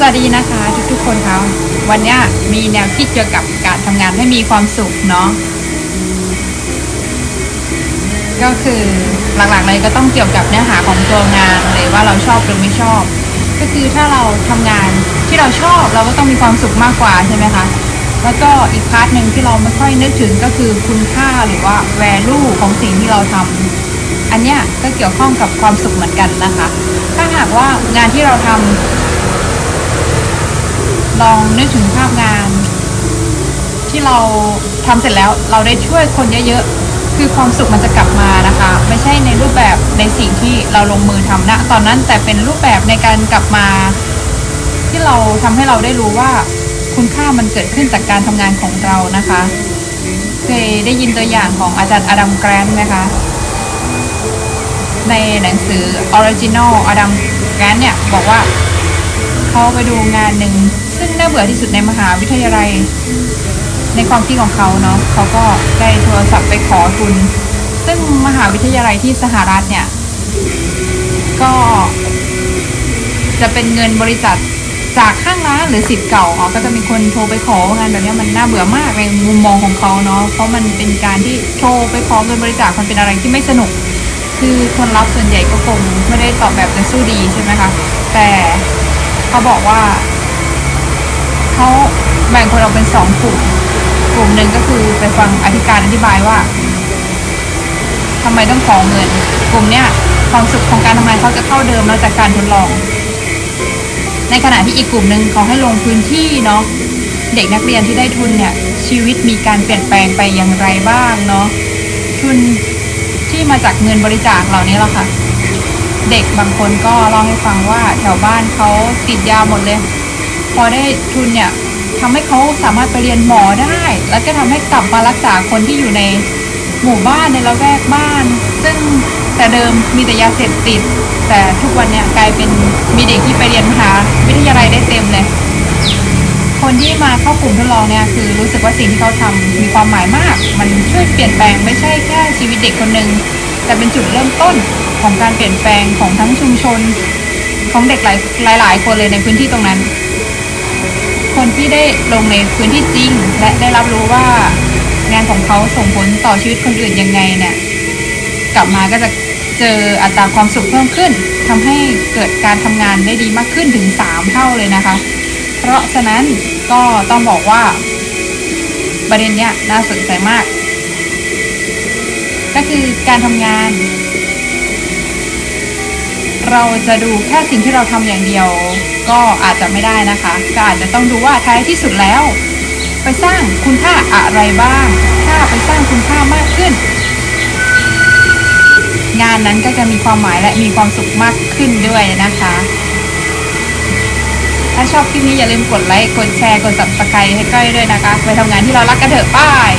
สวัสดีนะคะทุกๆคนคะวันนี้มีแนวคิดเกี่ยวกับการทำงานให้มีความสุขเนาะก็คือหลักๆเลยก็ต้องเกี่ยวกับเนื้อหาของตัวงานเลยว่าเราชอบหรือไม่ชอบ ก็คือถ้าเราทำงานที่เราชอบเราก็ต้องมีความสุขมากกว่าใช่ไหมคะแล้วก็อีกพาร์ทหนึ่งที่เราไม่ค่อยนึกถึงก็คือคุณค่าหรือว่า value ของสิ่งที่เราทำอันเนี้ยก็เกี่ยวข้องกับความสุขเหมือนกันนะคะ ถ้าหากว่างานที่เราทำ ลองนึกถึงภาพงาน ที่เราทำเสร็จแล้วเราได้ช่วยคนเยอะๆ คือความสุขมันจะกลับมานะคะ ไม่ใช่ในรูปแบบในสิ่งที่เราลงมือทำณตอนนั้นแต่เป็นรูปแบบในการกลับมา ที่เราทำให้เราได้รู้ว่าคุณค่ามันเกิดขึ้นจากการทำงานของเรานะคะ เคยได้ยินตัวอย่างของอาจารย์อดัมแกรนไหมคะในหนังสือ Original อดัมแกรนเนี่ย บอกว่า เขาไปดูงานหนึ่งซึ่งน่าเบื่อที่สุดในมหาวิทยาลัย ในความคิดของเขาเนาะเขาก็ได้โทรศัพท์ไปขอทุน ซึ่งมหาวิทยาลัยที่สหรัฐเนี่ย ก็จะเป็นเงินบริจาคจากข้างร้านหรือสิทธิ์เก่าอ๋อก็จะมีคนโทรไปของานแบบนี้มันน่าเบื่อมากในมุมมองของเขาเนาะเพราะมันเป็นการที่โทรไปขอเงินบริจาคมันเป็นอะไรที่ไม่สนุก คือคนรับส่วนใหญ่ก็คงไม่ได้ตอบแบบจะสู้ดีใช่ไหมคะแต่ เขาบอกว่าเขาแบ่งคนออกเป็นสองกลุ่มกลุ่มหนึ่งก็คือไปฟังอธิการอธิบายว่าทำไมต้องขอเงิน กลุ่มเนี้ยความสุขของการทำงานเขาจะเท่าเดิมแล้วจากการทดลอง ในขณะที่อีกกลุ่มหนึ่งเขาให้ลงพื้นที่เนาะเด็กนักเรียนที่ได้ทุนเนี่ย ชีวิตมีการเปลี่ยนแปลงไปอย่างไรบ้างเนาะทุนที่มาจากเงินบริจาคเหล่านี้แหละค่ะ เด็กบางคนก็เล่าให้ฟังว่าแถวบ้านเขาติดยาหมดเลย พอได้ทุนเนี่ยทำให้เขาสามารถไปเรียนหมอได้ แล้วก็ทำให้กลับมารักษาคนที่อยู่ในหมู่บ้านในละแวกบ้าน ซึ่งแต่เดิมมีแต่ยาเสพติด แต่ทุกวันเนี่ยกลายเป็นมีเด็กที่ไปเรียนมหาวิทยาลัยได้เต็มเลย คนที่มาเข้ากลุ่มทดลองเนี่ยคือรู้สึกว่าสิ่งที่เขาทำมีความหมายมาก มันช่วยเปลี่ยนแปลงไม่ใช่แค่ชีวิตเด็กคนหนึ่ง แต่เป็นจุดเริ่มต้นของการเปลี่ยนแปลงของทั้งชุมชน ของเด็กหลายหลายคนเลยในพื้นที่ตรงนั้น คนที่ได้ลงในพื้นที่จริง และได้รับรู้ว่างานของเขาส่งผลต่อชีวิตคนอื่นยังไงเนี่ยกลับมาก็จะเจออัตราความสุขเพิ่มขึ้นทำให้เกิดการทำงานได้ดีมากขึ้นถึง 3 เท่าเลยนะคะ เพราะฉะนั้นก็ต้องบอกว่าประเด็นเนี้ยน่าสนใจมาก ก็คือการทำงาน เราจะดูแค่สิ่งที่เราทำอย่างเดียว ก็อาจจะไม่ได้นะคะ ก็อาจจะต้องดูว่าท้ายที่สุดแล้ว ไปสร้างคุณค่าอะไรบ้าง ถ้าไปสร้างคุณค่ามากขึ้น งานนั้นก็จะมีความหมายและมีความสุขมากขึ้นด้วยนะคะถ้าชอบคลิปนี้อย่าลืมกดไลค์ กดแชร์ กด subscribe ให้ก้อยด้วยนะคะ ไปทำงานที่เรารักกันเถอะป้าย